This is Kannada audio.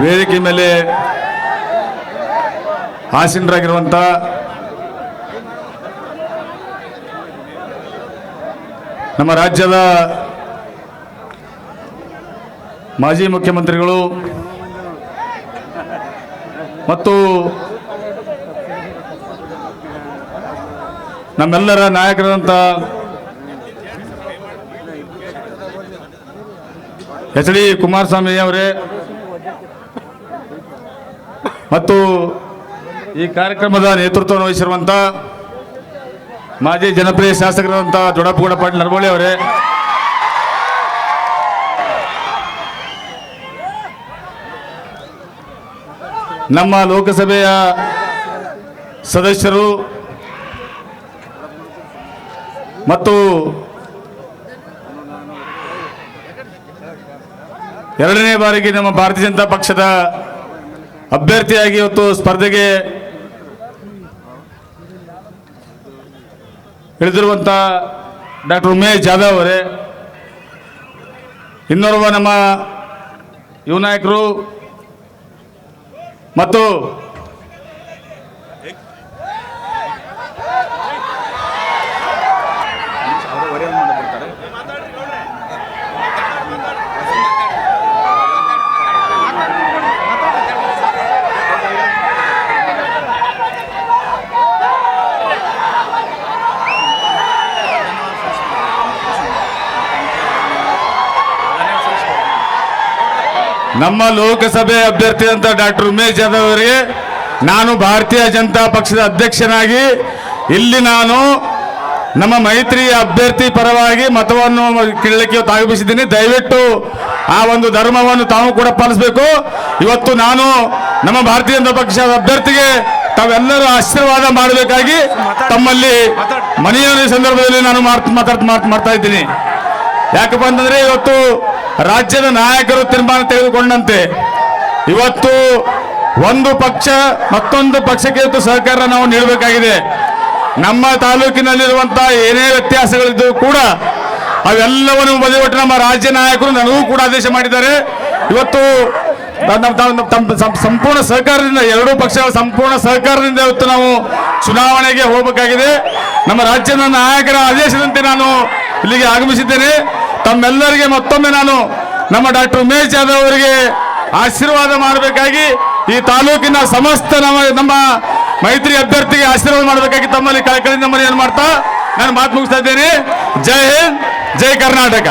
ವೇದಿಕೆ ಮೇಲೆ ಆಸೀನರಾಗಿರುವಂತ ನಮ್ಮ ರಾಜ್ಯದ ಮಾಜಿ ಮುಖ್ಯಮಂತ್ರಿಗಳು ಮತ್ತು ನಮ್ಮೆಲ್ಲರ ನಾಯಕರಾದಂಥ ಎಚ್ ಡಿ ಕುಮಾರಸ್ವಾಮಿ ಅವರೇ ಮತ್ತು ಈ ಕಾರ್ಯಕ್ರಮದ ನೇತೃತ್ವವನ್ನು ವಹಿಸಿರುವಂಥ ಮಾಜಿ ಜನಪ್ರಿಯ ಶಾಸಕರಾದಂಥ ದೊಡ್ಡಪ್ಪಗೌಡ ಪಾಟೀಲ್ ನರಬೋಳಿ ಅವರೇ. ನಮ್ಮ ಲೋಕಸಭೆಯ ಸದಸ್ಯರು ಮತ್ತು ಎರಡನೇ ಬಾರಿಗೆ ನಮ್ಮ ಭಾರತೀಯ ಜನತಾ ಪಕ್ಷದ ಅಭ್ಯರ್ಥಿಯಾಗಿ ಇವತ್ತು ಸ್ಪರ್ಧೆಗೆ ಇಳಿದಿರುವಂಥ ಡಾಕ್ಟರ್ ಉಮೇಶ್ ಜಾಧವ್ ಅವರೇ. ಇನ್ನೋರ್ವ ನಮ್ಮ ಯುವ ನಾಯಕರು ಮತ್ತು ನಮ್ಮ ಲೋಕಸಭೆ ಅಭ್ಯರ್ಥಿ ಅಂತ ಡಾಕ್ಟರ್ ಉಮೇಶ್ ಜಾಧವ್ ಅವರಿಗೆ ನಾನು ಭಾರತೀಯ ಜನತಾ ಪಕ್ಷದ ಅಧ್ಯಕ್ಷನಾಗಿ ಇಲ್ಲಿ ನಾನು ನಮ್ಮ ಮೈತ್ರಿ ಅಭ್ಯರ್ಥಿ ಪರವಾಗಿ ಮತವನ್ನು ಕೇಳಲಿಕ್ಕೆ ತಾಗಿಸಿದ್ದೀನಿ ದಯವಿಟ್ಟು ಆ ಒಂದು ಧರ್ಮವನ್ನು ತಾವು ಕೂಡ ಪಾಲಿಸಬೇಕು. ಇವತ್ತು ನಾನು ನಮ್ಮ ಭಾರತೀಯ ಜನತಾ ಪಕ್ಷದ ಅಭ್ಯರ್ಥಿಗೆ ತಾವೆಲ್ಲರೂ ಆಶೀರ್ವಾದ ಮಾಡಬೇಕಾಗಿ ತಮ್ಮಲ್ಲಿ ಮನೆಯ ಸಂದರ್ಭದಲ್ಲಿ ನಾನು ಮಾತಾಡ್ತಾ ಮಾತಾಡ್ ಮಾತ್- ಮಾಡ್ತಾ ಇದ್ದೀನಿ. ಯಾಕಪ್ಪ ಅಂತಂದ್ರೆ ಇವತ್ತು ರಾಜ್ಯದ ನಾಯಕರು ತೀರ್ಮಾನ ತೆಗೆದುಕೊಂಡಂತೆ. ಇವತ್ತು ಒಂದು ಪಕ್ಷ ಮತ್ತೊಂದು ಪಕ್ಷಕ್ಕೆ ಇವತ್ತು ಸಹಕಾರ ನಾವು ನೀಡಬೇಕಾಗಿದೆ. ನಮ್ಮ ತಾಲೂಕಿನಲ್ಲಿರುವಂತಹ ಏನೇ ವ್ಯತ್ಯಾಸಗಳಿದ್ದು ಕೂಡ ಅವೆಲ್ಲವನ್ನು ಬದಿಗೊಟ್ಟು ನಮ್ಮ ರಾಜ್ಯ ನಾಯಕರು ನನಗೂ ಕೂಡ ಆದೇಶ ಮಾಡಿದ್ದಾರೆ. ಇವತ್ತು ಸಂಪೂರ್ಣ ಸಹಕಾರದಿಂದ, ಎರಡೂ ಪಕ್ಷಗಳ ಸಂಪೂರ್ಣ ಸಹಕಾರದಿಂದ ಇವತ್ತು ನಾವು ಚುನಾವಣೆಗೆ ಹೋಗಬೇಕಾಗಿದೆ. ನಮ್ಮ ರಾಜ್ಯದ ನಾಯಕರ ಆದೇಶದಂತೆ ನಾನು ಇಲ್ಲಿಗೆ ಆಗಮಿಸಿದ್ದೇನೆ. ತಮ್ಮೆಲ್ಲರಿಗೆ ಮತ್ತೊಮ್ಮೆ ನಾನು ನಮ್ಮ ಡಾಕ್ಟರ್ ಉಮೇಶ್ ಜಾಧವ್ ಅವರಿಗೆ ಆಶೀರ್ವಾದ ಮಾಡಬೇಕಾಗಿ ಈ ತಾಲೂಕಿನ ಸಮಸ್ತ ನಮ್ಮ ನಮ್ಮ ಮೈತ್ರಿ ಅಭ್ಯರ್ಥಿಗೆ ಆಶೀರ್ವಾದ ಮಾಡಬೇಕಾಗಿ ತಮ್ಮಲ್ಲಿ ಕಳಕಳಿಯಿಂದ ಮನೆಯನ್ನು ಮಾಡ್ತಾ ನಾನು ಮಾತು ಮುಗಿಸ್ತಾ ಇದ್ದೇನೆ. ಜೈ ಹಿಂದ್, ಜೈ ಕರ್ನಾಟಕ.